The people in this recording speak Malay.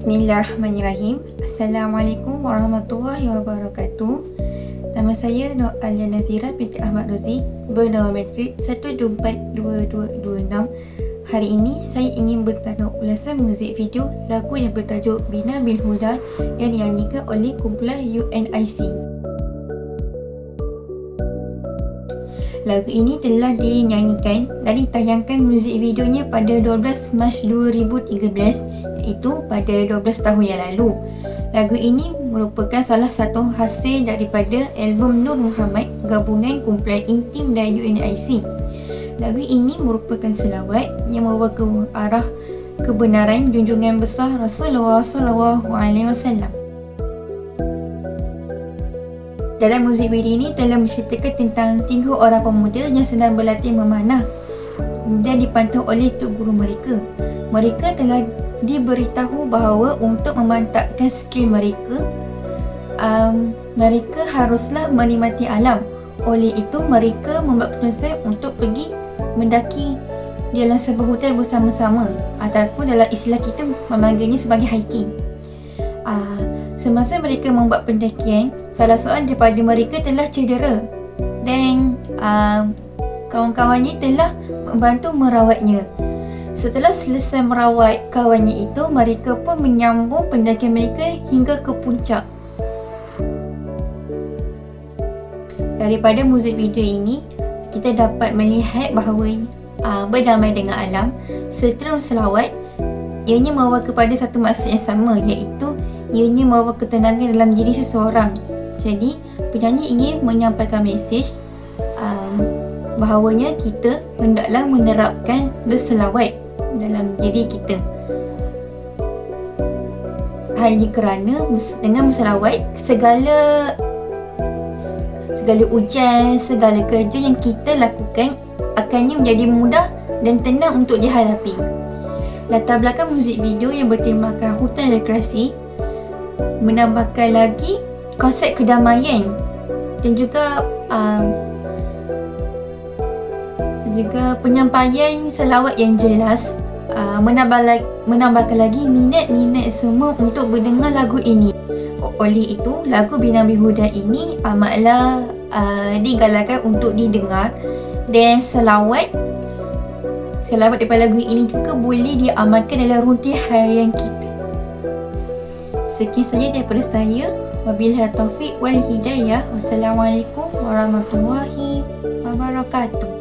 Bismillahirrahmanirrahim. Assalamualaikum warahmatullahi wabarakatuh. Nama saya Nur Alia Nazira binti Ahmad Rozi bernama metrik 1242226. Hari ini saya ingin bertanya ulasan muzik video lagu yang bertajuk Bina Bil Huda yang dinyanyikan oleh kumpulan UNIC. Lagu ini telah dinyanyikan dan ditayangkan muzik videonya pada 12 Mac 2013 iaitu pada 12 tahun yang lalu. Lagu ini merupakan salah satu hasil daripada album Nur Muhammad gabungan kumpulan Intim dan UNIC. Lagu ini merupakan selawat yang membawa ke arah kebenaran junjungan besar Rasulullah sallallahu alaihi wasallam. Dalam muzik video ini telah menceritakan tentang tiga orang pemuda yang sedang berlatih memanah dan dipantau oleh tok guru mereka. Mereka telah diberitahu bahawa untuk memantapkan skill mereka um, mereka haruslah menikmati alam. Oleh itu mereka membuat keputusan untuk pergi mendaki dalam sebuah hutan bersama-sama ataupun dalam istilah kita memanggilnya sebagai hiking. Uh, semasa mereka membuat pendakian salah seorang daripada mereka telah cedera dan uh, kawan-kawannya telah membantu merawatnya Setelah selesai merawat kawannya itu, mereka pun menyambung pendakian mereka hingga ke puncak. Daripada muzik video ini, kita dapat melihat bahawa uh, berdamai dengan alam serta selawat ianya membawa kepada satu maksud yang sama iaitu ianya membawa ketenangan dalam diri seseorang. Jadi, penyanyi ingin menyampaikan mesej um, bahawanya kita hendaklah menerapkan berselawat dalam diri kita. Hal ini kerana dengan berselawat segala segala ujian, segala kerja yang kita lakukan akannya menjadi mudah dan tenang untuk dihadapi. Latar belakang muzik video yang bertemakan hutan rekreasi menambahkan lagi konsep kedamaian dan juga um, juga penyampaian selawat yang jelas uh, menambah lagi, menambahkan lagi minat-minat semua untuk mendengar lagu ini. Oleh itu, lagu Bina Bihuda ini amatlah uh, digalakkan untuk didengar dan selawat selawat daripada lagu ini juga boleh diamalkan dalam rutin harian kita. Sekian saja daripada saya. Wabillahi taufiq wal hidayah. Wassalamualaikum warahmatullahi wabarakatuh.